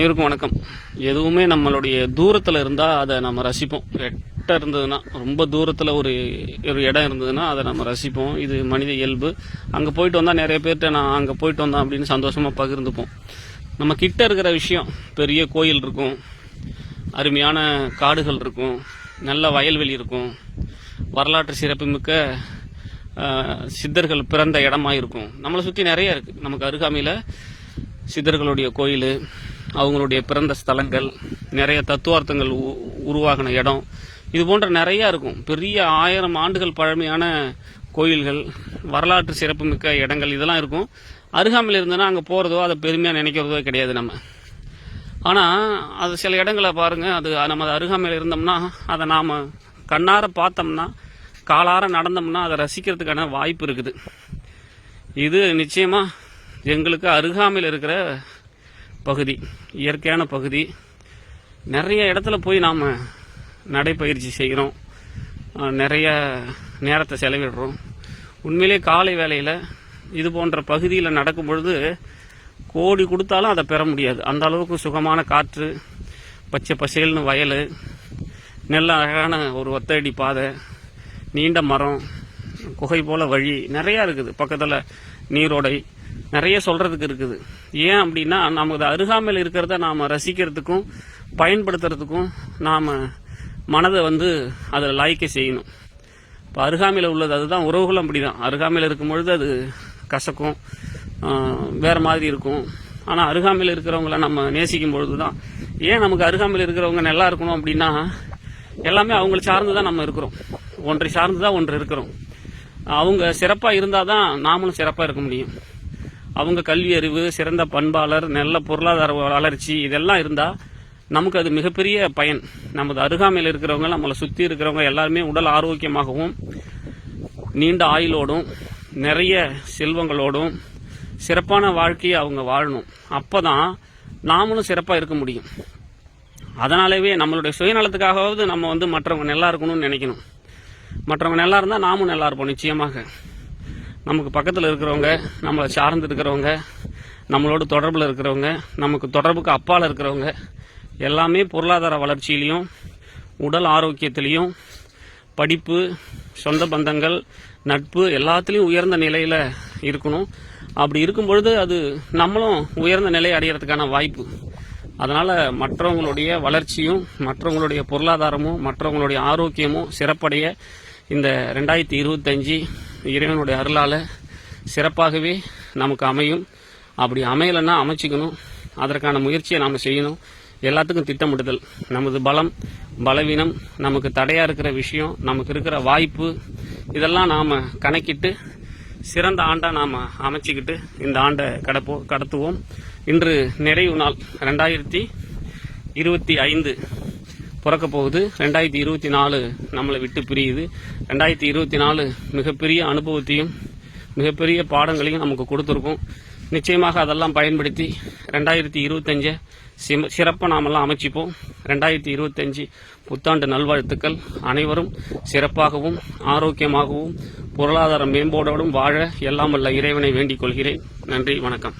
அனைவருக்கும் வணக்கம். எதுவுமே நம்மளுடைய தூரத்தில் இருந்தால் அதை நம்ம ரசிப்போம். எட்ட இருந்ததுன்னா ரொம்ப தூரத்தில் ஒரு ஒரு இடம் இருந்ததுன்னா அதை நம்ம ரசிப்போம். இது மனித இயல்பு. அங்கே போயிட்டு வந்தால் நிறைய பேர்கிட்ட நான் அங்கே போயிட்டு வந்தேன் அப்படின்னு சந்தோஷமாக பகிர்ந்துப்போம். நம்ம கிட்ட இருக்கிற விஷயம் பெரிய கோயில் இருக்கும் அருமையான காடுகள் இருக்கும் நல்ல வயல்வெளி இருக்கும் வரலாற்று சிறப்புமிக்க சித்தர்கள் பிறந்த இடமா இருக்கும் நம்மளை சுற்றி நிறைய இருக்குது நமக்கு அருகாமையில் சித்தர்களுடைய கோயில் அவங்களுடைய பிறந்த ஸ்தலங்கள் நிறைய தத்துவார்த்தங்கள் உ- உருவாகின இடம். இது போன்ற நிறைய இருக்கும். பெரிய ஆயிரம் ஆண்டுகள் பழமையான கோயில்கள் வரலாற்று சிறப்புமிக்க இடங்கள் இதெல்லாம் இருக்கும். அருகாமையில் இருந்தனா அங்கே போகிறதோ அதை பெருமையாக நினைக்கிறதோ கிடையாது நம்ம. ஆனால் அது சில இடங்களை பாருங்கள் அது நம்ம அருகாமையில் இருந்தோம்னா அதை நாம் கண்ணார பார்த்தோம்னா காலார நடந்தோம்னா அதை ரசிக்கிறதுக்கான வாய்ப்பு இருக்குது. இது நிச்சயமாக எங்களுக்கு அருகாமையில் இருக்கிற பகுதி இயற்கையான பகுதி. நிறைய இடத்துல போய் நாம் நடைப்பயிற்சி செய்கிறோம். நிறைய நேரத்தை செலவிடுறோம். உண்மையிலே காலை வேலையில் இது போன்ற பகுதியில் நடக்கும் பொழுது கோடி கொடுத்தாலும் அதை பெற முடியாது. அந்த அளவுக்கு சுகமான காற்று பச்சை பசேல்னு வயல் நல்ல அழகான ஒரு ஒத்தடி பாதை நீண்ட மரம் குகை போல வழி நிறையா இருக்குது. பக்கத்தில் நீரோடை நிறைய சொல்றதுக்கு இருக்குது. ஏன் அப்படின்னா நமக்கு அருகாமையில் இருக்கிறத நாம் ரசிக்கிறதுக்கும் பயன்படுத்துறதுக்கும் நாம் மனதை வந்து அதில் லாய்க்க செய்யணும். இப்போ அருகாமையில் உள்ளது அதுதான் உறவுகளும் அப்படிதான். அருகாமையில் இருக்கும் பொழுது அது கசக்கும் வேறு வேற மாதிரி இருக்கும். ஆனால் அருகாமையில் இருக்கிறவங்கள நம்ம நேசிக்கும் பொழுது தான் ஏன் நமக்கு அருகாமையில் இருக்கிறவங்க நல்லா இருக்கணும் அப்படின்னா எல்லாமே அவங்களை சார்ந்து தான் நம்ம இருக்கிறோம். ஒன்றை சார்ந்து தான் ஒன்று இருக்கிறோம். அவங்க சிறப்பாக இருந்தால் தான் நாமளும் சிறப்பாக இருக்க முடியும். அவங்க கல்வி அறிவு சிறந்த பண்பாளர் நல்ல பொருளாதார வளர்ச்சி இதெல்லாம் இருந்தால் நமக்கு அது மிகப்பெரிய பயன். நமது அருகாமையில் இருக்கிறவங்க நம்மளை சுற்றி இருக்கிறவங்க எல்லாருமே உடல் ஆரோக்கியமாகவும் நீண்ட ஆயுளோடும் நிறைய செல்வங்களோடும் சிறப்பான வாழ்க்கையை அவங்க வாழணும். அப்போ தான் நாமளும் சிறப்பாக இருக்க முடியும். அதனாலவே நம்மளுடைய சுயநலத்துக்காகவாவது நம்ம வந்து மற்றவங்க நல்லா இருக்கணும்னு நினைக்கணும். மற்றவங்க நல்லா இருந்தால் நாமும் நல்லா இருப்போம் நிச்சயமாக. நமக்கு பக்கத்தில் இருக்கிறவங்க நம்மளை சார்ந்து இருக்கிறவங்க நம்மளோட தொடர்பில் இருக்கிறவங்க நமக்கு தொடர்புக்கு அப்பால் இருக்கிறவங்க எல்லாமே பொருளாதார வளர்ச்சியிலையும் உடல் ஆரோக்கியத்திலையும் படிப்பு சொந்த பந்தங்கள் நட்பு எல்லாத்துலேயும் உயர்ந்த நிலையில் இருக்கணும். அப்படி இருக்கும் பொழுது அது நம்மளும் உயர்ந்த நிலை அடையிறதுக்கான வாய்ப்பு. அதனால் மற்றவங்களுடைய வளர்ச்சியும் மற்றவங்களுடைய பொருளாதாரமும் மற்றவங்களுடைய ஆரோக்கியமும் சிறப்படைய இந்த ரெண்டாயிரத்தி இருபத்தஞ்சி இறைவனுடைய அருளால் சிறப்பாகவே நமக்கு அமையும். அப்படி அமையலைன்னா அமைச்சிக்கணும். அதற்கான முயற்சியை நாம் செய்யணும். எல்லாத்துக்கும் திட்டமிடுதல். நமது பலம் பலவீனம் நமக்கு தடையாக இருக்கிற விஷயம் நமக்கு இருக்கிற வாய்ப்பு இதெல்லாம் நாம் கணக்கிட்டு சிறந்த ஆண்டாக நாம் அமைச்சிக்கிட்டு இந்த ஆண்டை கடப்போ கடத்துவோம். இன்று நிறைவு நாள் ரெண்டாயிரத்தி இருபத்தி ஐந்து. பிறக்க போகுது ரெண்டாயிரத்தி இருபத்தி நாலு நம்மளை விட்டு பிரியுது. ரெண்டாயிரத்தி இருபத்தி நாலு மிகப்பெரிய அனுபவத்தையும் மிகப்பெரிய பாடங்களையும் நமக்கு கொடுத்துருக்கோம். நிச்சயமாக அதெல்லாம் பயன்படுத்தி ரெண்டாயிரத்தி இருபத்தஞ்சை சிம சிறப்பாக நாமெல்லாம் அமைச்சிப்போம். ரெண்டாயிரத்தி இருபத்தஞ்சு புத்தாண்டு நல்வாழ்த்துக்கள் அனைவரும். சிறப்பாகவும் ஆரோக்கியமாகவும் பொருளாதார மேம்போடோடும் வாழ எல்லாம் வல்ல இறைவனை வேண்டிக் கொள்கிறேன். நன்றி வணக்கம்.